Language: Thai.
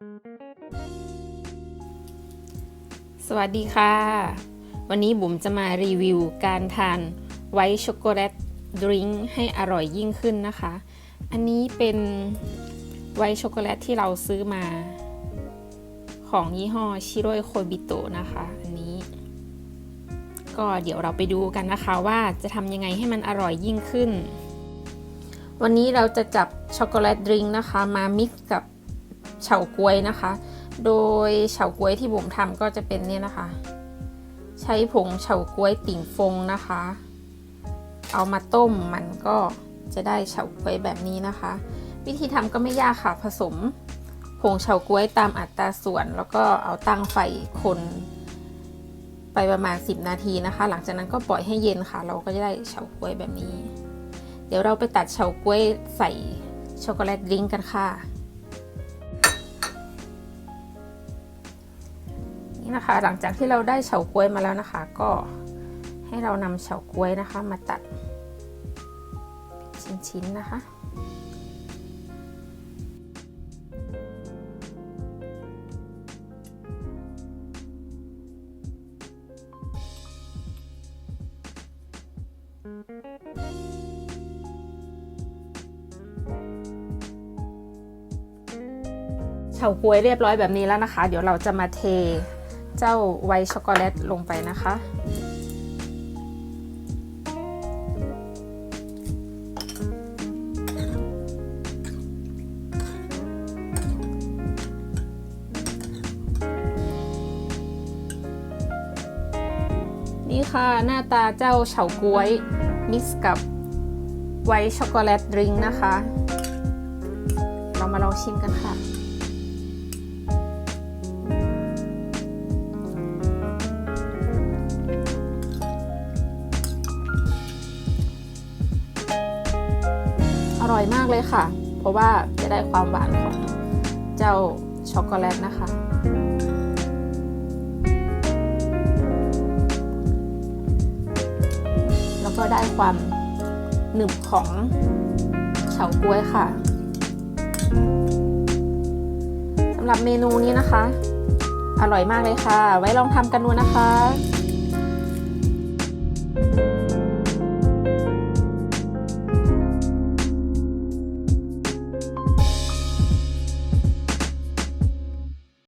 สวัสดีค่ะ วันนี้บุ๋มจะมารีวิวการทานไวท์ช็อกโกแลตดริงก์ให้อร่อยยิ่งขึ้นนะคะ อันนี้เป็นไวท์ช็อกโกแลตที่เราซื้อมา ของยี่ห้อชิโร่โคบิโตะนะคะ อันนี้ ก็เดี๋ยวเราไปดูกันนะคะว่าจะทำยังไงให้มันอร่อยยิ่งขึ้น วันนี้เราจะจับช็อกโกแลตดริงก์นะคะ มามิกซ์กับ เฉาก๊วยนะคะ โดยเฉาก๊วยที่บุ๋มทำก็จะเป็นเนี่ยนะคะ ใช้ผงเฉาก๊วยติ่งฟงนะคะ เอามาต้มมันก็จะได้เฉาก๊วยแบบนี้นะคะ วิธีทำก็ไม่ยากค่ะผสมผงเฉาก๊วยตามอัตราส่วน แล้วก็เอาตั้งไฟคนไปประมาณ 10 นาทีนะคะ หลังจากนั้นก็ปล่อยให้เย็นค่ะ เราก็จะได้เฉาก๊วยแบบนี้ เดี๋ยวเราไปตัดเฉาก๊วยใส่ช็อกโกแลตดริงกันค่ะ นะคะ หลังจากที่เราได้เฉาก๊วยมาแล้วนะคะ ก็ให้เรานำเฉาก๊วยนะคะ มาตัดชิ้นๆนะคะเฉาก๊วยเรียบร้อยแบบนี้แล้วนะคะ เดี๋ยวเราจะมาเท เจ้าไวช็อกโกแลตลงไปนะคะ นี่ค่ะหน้าตาเจ้าเฉาก๊วยมิกซ์กับไวช็อกโกแลตดริงนะคะ เรามาลองชิมกันค่ะ ร่อยมากเลยค่ะ เพราะว่าจะได้ความหวานของเจ้าช็อกโกแลตนะคะ แล้วก็ได้ความหนึบของเฉาก๊วยค่ะสำหรับเมนูนี้นะคะ อร่อยมากเลยค่ะ ไว้ลองทำกันดูนะคะ